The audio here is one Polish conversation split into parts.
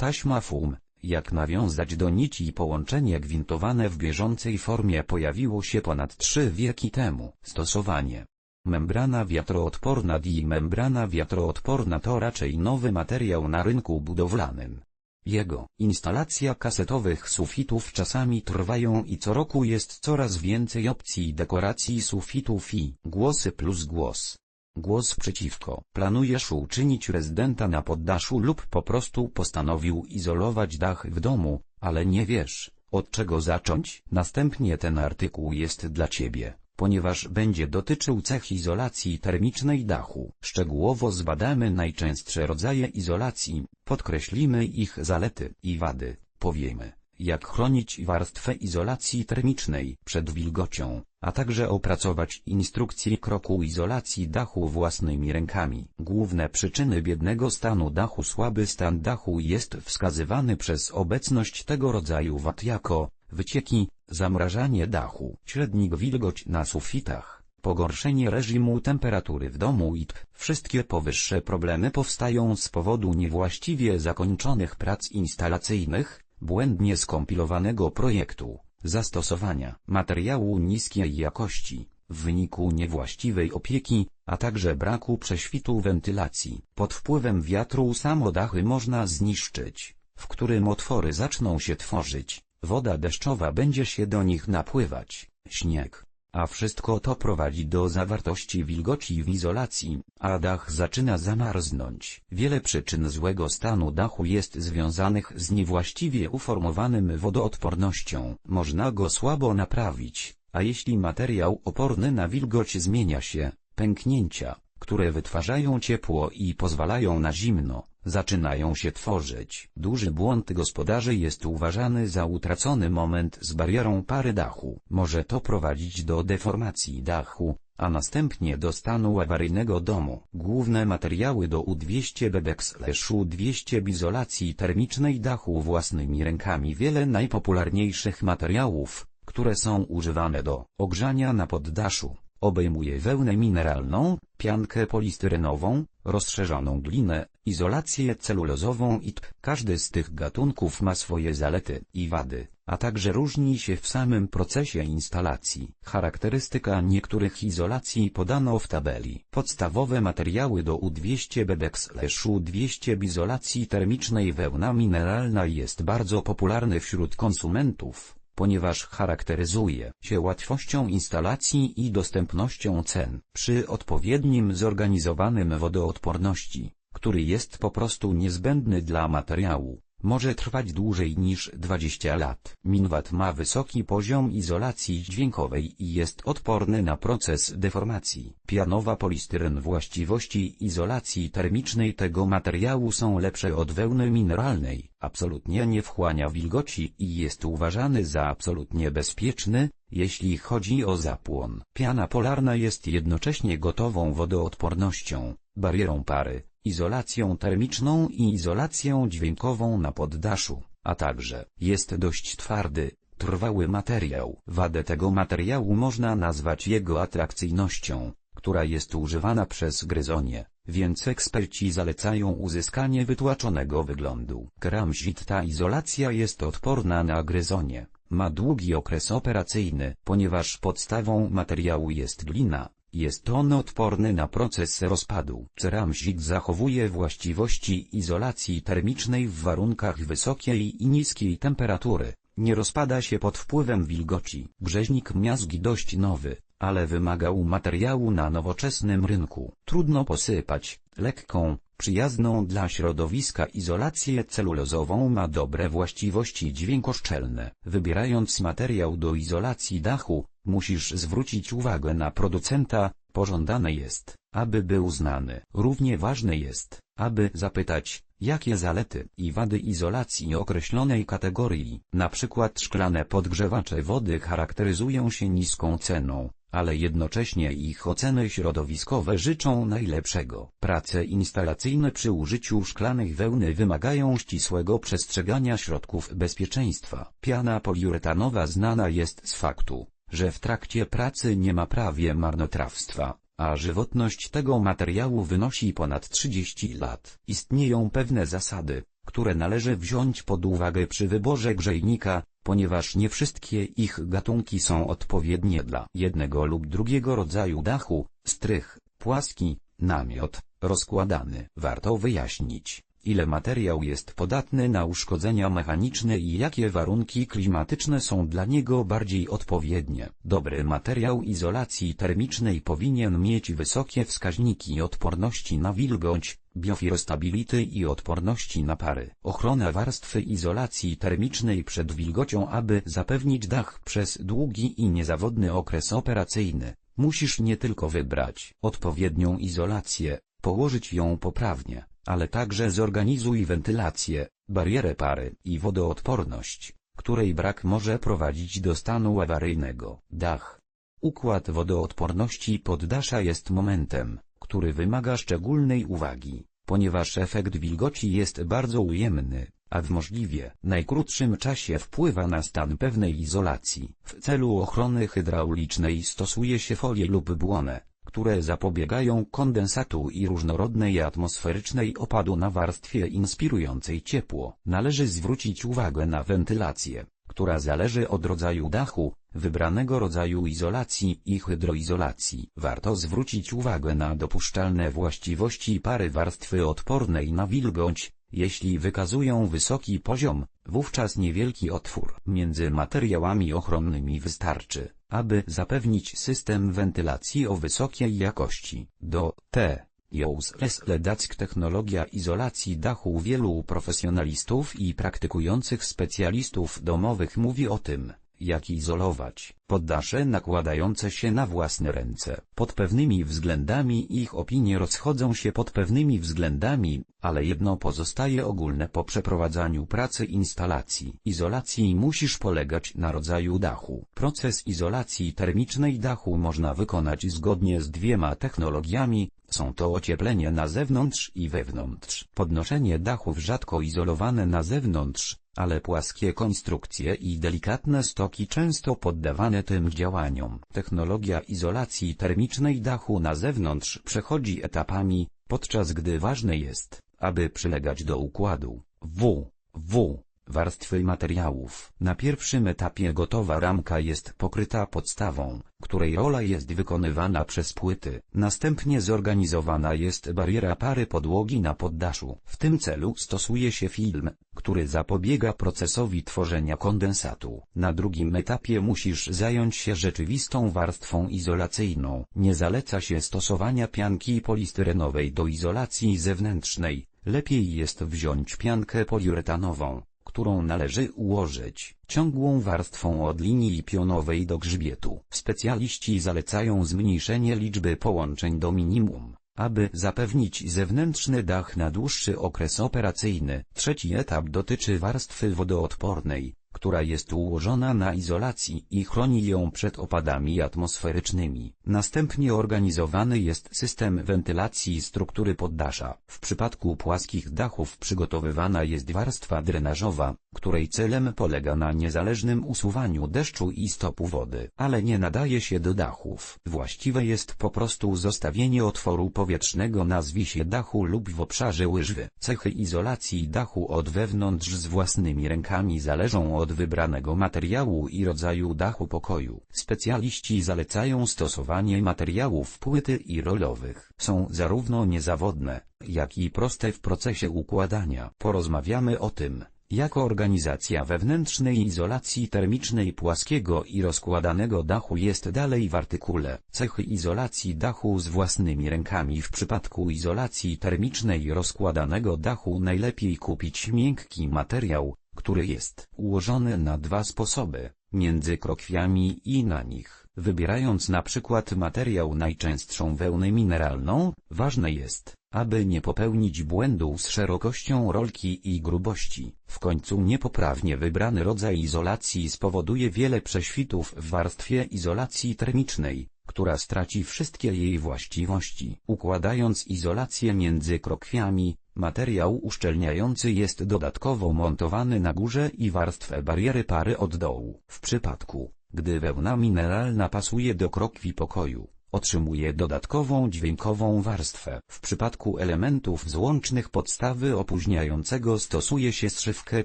Taśma FUM, jak nawiązać do nici i połączenie gwintowane w bieżącej formie pojawiło się ponad trzy wieki temu. Stosowanie Membrana wiatroodporna DI Membrana wiatroodporna to raczej nowy materiał na rynku budowlanym. Jego instalacja kasetowych sufitów czasami trwają i co roku jest coraz więcej opcji dekoracji sufitów i głosy plus głos. Głos przeciwko. Planujesz uczynić rezydenta na poddaszu lub po prostu postanowił izolować dach w domu, ale nie wiesz, od czego zacząć? Następnie ten artykuł jest dla Ciebie, ponieważ będzie dotyczył cech izolacji termicznej dachu. Szczegółowo zbadamy najczęstsze rodzaje izolacji, podkreślimy ich zalety i wady, powiemy jak chronić warstwę izolacji termicznej przed wilgocią, a także opracować instrukcję kroku izolacji dachu własnymi rękami. Główne przyczyny biednego stanu dachu Słaby stan dachu jest wskazywany przez obecność tego rodzaju wad jako wycieki, zamrażanie dachu, średnik wilgoć na sufitach, pogorszenie reżimu temperatury w domu i wszystkie powyższe problemy powstają z powodu niewłaściwie zakończonych prac instalacyjnych, błędnie skompilowanego projektu, zastosowania materiału niskiej jakości, w wyniku niewłaściwej opieki, a także braku prześwitu wentylacji. Pod wpływem wiatru samodachy można zniszczyć, w którym otwory zaczną się tworzyć, woda deszczowa będzie się do nich napływać, śnieg, a wszystko to prowadzi do zawartości wilgoci w izolacji, a dach zaczyna zamarznąć. Wiele przyczyn złego stanu dachu jest związanych z niewłaściwie uformowanym wodoodpornością. Można go słabo naprawić, a jeśli materiał oporny na wilgoć zmienia się, pęknięcia, które wytwarzają ciepło i pozwalają na zimno, zaczynają się tworzyć. Duży błąd gospodarzy jest uważany za utracony moment z barierą pary dachu. Może to prowadzić do deformacji dachu, a następnie do stanu awaryjnego domu. Główne materiały do U200 BBX-U200 izolacji termicznej dachu własnymi rękami Wiele najpopularniejszych materiałów, które są używane do ogrzania na poddaszu, obejmuje wełnę mineralną, piankę polistyrenową, rozszerzoną glinę, izolację celulozową i. Każdy z tych gatunków ma swoje zalety i wady, a także różni się w samym procesie instalacji. Charakterystyka niektórych izolacji podano w tabeli. Podstawowe materiały do U200 BBX-U200 izolacji termicznej wełna mineralna jest bardzo popularny wśród konsumentów ponieważ charakteryzuje się łatwością instalacji i dostępnością cen. Przy odpowiednim zorganizowanym wodoodporności, który jest po prostu niezbędny dla materiału, może trwać dłużej niż 20 lat. Minwat ma wysoki poziom izolacji dźwiękowej i jest odporny na proces deformacji. Pianowa polistyren Właściwości izolacji termicznej tego materiału są lepsze od wełny mineralnej. Absolutnie nie wchłania wilgoci i jest uważany za absolutnie bezpieczny, jeśli chodzi o zapłon. Piana polarna jest jednocześnie gotową wodoodpornością, barierą pary, izolacją termiczną i izolacją dźwiękową na poddaszu, a także jest dość twardy, trwały materiał. Wadę tego materiału można nazwać jego atrakcyjnością, która jest używana przez gryzonie, więc eksperci zalecają uzyskanie wytłaczonego wyglądu. Kramzit ta izolacja jest odporna na gryzonie, ma długi okres operacyjny, ponieważ podstawą materiału jest glina, jest on odporny na proces rozpadu. Ceramzik zachowuje właściwości izolacji termicznej w warunkach wysokiej i niskiej temperatury. Nie rozpada się pod wpływem wilgoci. Brzeźnik miazgi dość nowy, ale wymagał materiału na nowoczesnym rynku. Trudno posypać, lekką, przyjazną dla środowiska izolację celulozową ma dobre właściwości dźwiękoszczelne. Wybierając materiał do izolacji dachu, musisz zwrócić uwagę na producenta, pożądane jest, aby był znany. Równie ważne jest, aby zapytać, jakie zalety i wady izolacji określonej kategorii, przykład szklane podgrzewacze wody charakteryzują się niską ceną, ale jednocześnie ich oceny środowiskowe życzą najlepszego. Prace instalacyjne przy użyciu szklanych wełny wymagają ścisłego przestrzegania środków bezpieczeństwa. Piana poliuretanowa znana jest z faktu, że w trakcie pracy nie ma prawie marnotrawstwa, a żywotność tego materiału wynosi ponad 30 lat. Istnieją pewne zasady, które należy wziąć pod uwagę przy wyborze grzejnika, ponieważ nie wszystkie ich gatunki są odpowiednie dla jednego lub drugiego rodzaju dachu, strych, płaski, namiot, rozkładany. Warto wyjaśnić, ile materiał jest podatny na uszkodzenia mechaniczne i jakie warunki klimatyczne są dla niego bardziej odpowiednie. Dobry materiał izolacji termicznej powinien mieć wysokie wskaźniki odporności na wilgoć, biofirostability i odporności na pary. Ochrona warstwy izolacji termicznej przed wilgocią aby zapewnić dach przez długi i niezawodny okres operacyjny. Musisz nie tylko wybrać odpowiednią izolację, położyć ją poprawnie, ale także zorganizuj wentylację, barierę pary i wodoodporność, której brak może prowadzić do stanu awaryjnego. Dach. Układ wodoodporności poddasza jest momentem, który wymaga szczególnej uwagi, ponieważ efekt wilgoci jest bardzo ujemny, a w możliwie najkrótszym czasie wpływa na stan pewnej izolacji. W celu ochrony hydraulicznej stosuje się folię lub błonę, które zapobiegają kondensatu i różnorodnej atmosferycznej opadu na warstwie inspirującej ciepło. Należy zwrócić uwagę na wentylację, która zależy od rodzaju dachu, wybranego rodzaju izolacji i hydroizolacji. Warto zwrócić uwagę na dopuszczalne właściwości pary warstwy odpornej na wilgoć, jeśli wykazują wysoki poziom, wówczas niewielki otwór między materiałami ochronnymi wystarczy, aby zapewnić system wentylacji o wysokiej jakości. Do T. Useless Ledack Technologia izolacji dachu wielu profesjonalistów i praktykujących specjalistów domowych mówi o tym, jak izolować poddasze nakładające się na własne ręce. Pod pewnymi względami ich opinie rozchodzą się pod pewnymi względami, ale jedno pozostaje ogólne po przeprowadzaniu pracy instalacji. Izolacji musisz polegać na rodzaju dachu. Proces izolacji termicznej dachu można wykonać zgodnie z dwiema technologiami, są to ocieplenie na zewnątrz i wewnątrz. Podnoszenie dachów rzadko izolowane na zewnątrz, ale płaskie konstrukcje i delikatne stoki często poddawane tym działaniom. Technologia izolacji termicznej dachu na zewnątrz przechodzi etapami, podczas gdy ważne jest, aby przylegać do układu W, W, warstwy materiałów. Na pierwszym etapie gotowa ramka jest pokryta podstawą, której rola jest wykonywana przez płyty. Następnie zorganizowana jest bariera pary podłogi na poddaszu. W tym celu stosuje się film, który zapobiega procesowi tworzenia kondensatu. Na drugim etapie musisz zająć się rzeczywistą warstwą izolacyjną. Nie zaleca się stosowania pianki polistyrenowej do izolacji zewnętrznej. Lepiej jest wziąć piankę poliuretanową, którą należy ułożyć ciągłą warstwą od linii pionowej do grzbietu. Specjaliści zalecają zmniejszenie liczby połączeń do minimum, aby zapewnić zewnętrzny dach na dłuższy okres operacyjny. Trzeci etap dotyczy warstwy wodoodpornej, która jest ułożona na izolacji i chroni ją przed opadami atmosferycznymi. Następnie organizowany jest system wentylacji struktury poddasza. W przypadku płaskich dachów przygotowywana jest warstwa drenażowa, której celem polega na niezależnym usuwaniu deszczu i stopu wody, ale nie nadaje się do dachów. Właściwe jest po prostu zostawienie otworu powietrznego na zwisie dachu lub w obszarze łyżwy. Cechy izolacji dachu od wewnątrz z własnymi rękami zależą od wybranego materiału i rodzaju dachu pokoju. Specjaliści zalecają stosowanie materiałów płyty i rolowych. Są zarówno niezawodne, jak i proste w procesie układania. Porozmawiamy o tym, jako organizacja wewnętrznej izolacji termicznej płaskiego i rozkładanego dachu jest dalej w artykule. Cechy izolacji dachu z własnymi rękami W przypadku izolacji termicznej rozkładanego dachu najlepiej kupić miękki materiał, który jest ułożony na dwa sposoby, między krokwiami i na nich. Wybierając na przykład materiał najczęstszą wełnę mineralną, ważne jest, aby nie popełnić błędu z szerokością rolki i grubości. W końcu niepoprawnie wybrany rodzaj izolacji spowoduje wiele prześwitów w warstwie izolacji termicznej, która straci wszystkie jej właściwości. Układając izolację między krokwiami, materiał uszczelniający jest dodatkowo montowany na górze i warstwę bariery pary od dołu. W przypadku, gdy wełna mineralna pasuje do krokwi pokoju, otrzymuje dodatkową dźwiękową warstwę. W przypadku elementów złącznych podstawy opóźniającego stosuje się zszywkę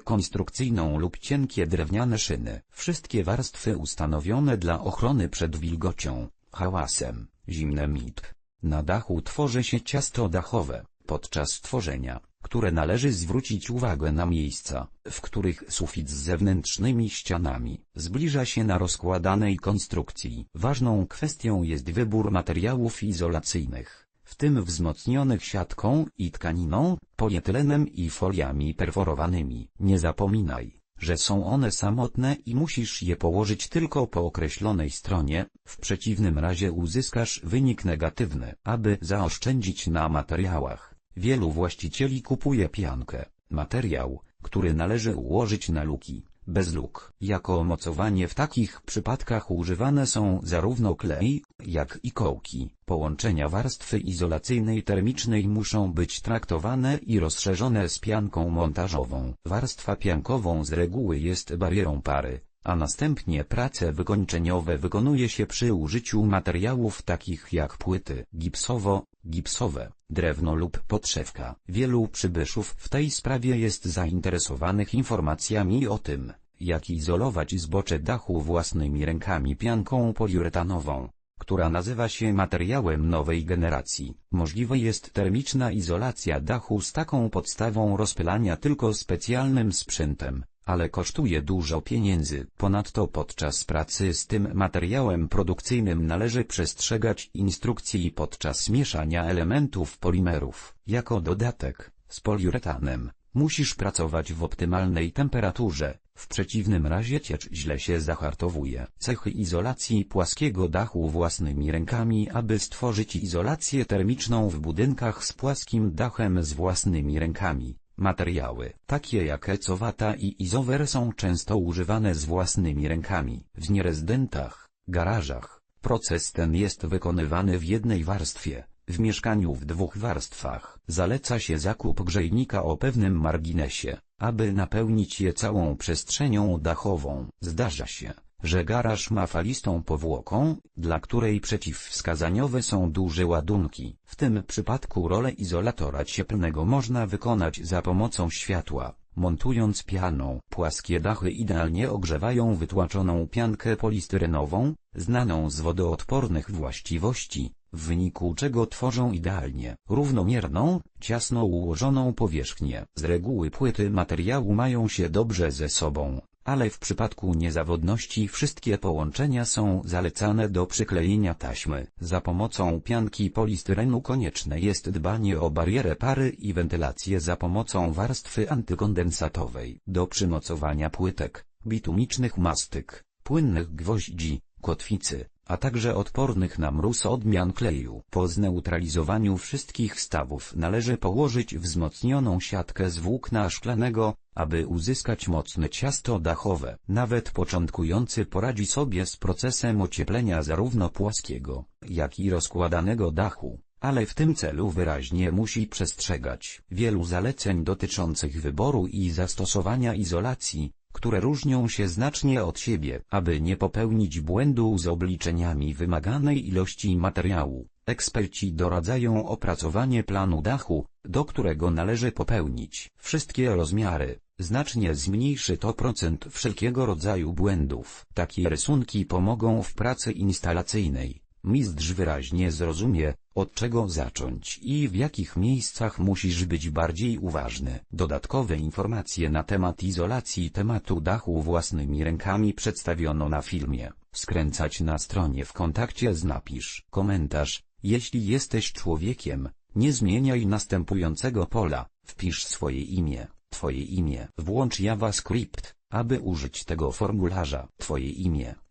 konstrukcyjną lub cienkie drewniane szyny. Wszystkie warstwy ustanowione dla ochrony przed wilgocią, hałasem, zimnem i Na dachu tworzy się ciasto dachowe. Podczas tworzenia które należy zwrócić uwagę na miejsca, w których sufit z zewnętrznymi ścianami zbliża się na rozkładanej konstrukcji. Ważną kwestią jest wybór materiałów izolacyjnych, w tym wzmocnionych siatką i tkaniną, polietylenem i foliami perforowanymi. Nie zapominaj, że są one samotne i musisz je położyć tylko po określonej stronie, w przeciwnym razie uzyskasz wynik negatywny. Aby zaoszczędzić na materiałach, Wielu właścicieli kupuje piankę, materiał, który należy ułożyć na luki, bez luk. Jako mocowanie w takich przypadkach używane są zarówno klej, jak i kołki. Połączenia warstwy izolacyjnej termicznej muszą być traktowane i rozszerzone z pianką montażową. Warstwa piankową z reguły jest barierą pary, a następnie prace wykończeniowe wykonuje się przy użyciu materiałów takich jak płyty gipsowo, gipsowe, drewno lub podszewka. Wielu przybyszów w tej sprawie jest zainteresowanych informacjami o tym, jak izolować zbocze dachu własnymi rękami pianką poliuretanową, która nazywa się materiałem nowej generacji. Możliwe jest termiczna izolacja dachu z taką podstawą rozpylania tylko specjalnym sprzętem, ale kosztuje dużo pieniędzy. Ponadto podczas pracy z tym materiałem produkcyjnym należy przestrzegać instrukcji podczas mieszania elementów polimerów. Jako dodatek, z poliuretanem, musisz pracować w optymalnej temperaturze, w przeciwnym razie ciecz źle się zahartowuje. Cechy izolacji płaskiego dachu własnymi rękami Aby stworzyć izolację termiczną w budynkach z płaskim dachem z własnymi rękami, Materiały, takie jak ecowata i izower są często używane z własnymi rękami. W nierezydentach, garażach, proces ten jest wykonywany w jednej warstwie, w mieszkaniu w dwóch warstwach. Zaleca się zakup grzejnika o pewnym marginesie, aby napełnić je całą przestrzenią dachową. Zdarza się, że garaż ma falistą powłoką, dla której przeciwwskazaniowe są duże ładunki. W tym przypadku rolę izolatora cieplnego można wykonać za pomocą światła, montując pianą. Płaskie dachy idealnie ogrzewają wytłaczoną piankę polistyrenową, znaną z wodoodpornych właściwości, w wyniku czego tworzą idealnie równomierną, ciasno ułożoną powierzchnię. Z reguły płyty materiału mają się dobrze ze sobą, ale w przypadku niezawodności wszystkie połączenia są zalecane do przyklejenia taśmy. Za pomocą pianki polistyrenu konieczne jest dbanie o barierę pary i wentylację za pomocą warstwy antykondensatowej. Do przymocowania płytek, bitumicznych mastyk, płynnych gwoździ, kotwicy, a także odpornych na mróz odmian kleju. Po zneutralizowaniu wszystkich stawów należy położyć wzmocnioną siatkę z włókna szklanego, aby uzyskać mocne ciasto dachowe. Nawet początkujący poradzi sobie z procesem ocieplenia zarówno płaskiego, jak i rozkładanego dachu ale w tym celu wyraźnie musi przestrzegać wielu zaleceń dotyczących wyboru i zastosowania izolacji, które różnią się znacznie od siebie. Aby nie popełnić błędu z obliczeniami wymaganej ilości materiału, eksperci doradzają opracowanie planu dachu, do którego należy popełnić wszystkie rozmiary. Znacznie zmniejszy to procent wszelkiego rodzaju błędów. Takie rysunki pomogą w pracy instalacyjnej. Mistrz wyraźnie zrozumie, od czego zacząć i w jakich miejscach musisz być bardziej uważny. Dodatkowe informacje na temat izolacji tematu dachu własnymi rękami przedstawiono na filmie. Skręcać na stronie w kontakcie z napisz komentarz. Jeśli jesteś człowiekiem, nie zmieniaj następującego pola, wpisz swoje imię, twoje imię. Włącz JavaScript, aby użyć tego formularza. Twoje imię,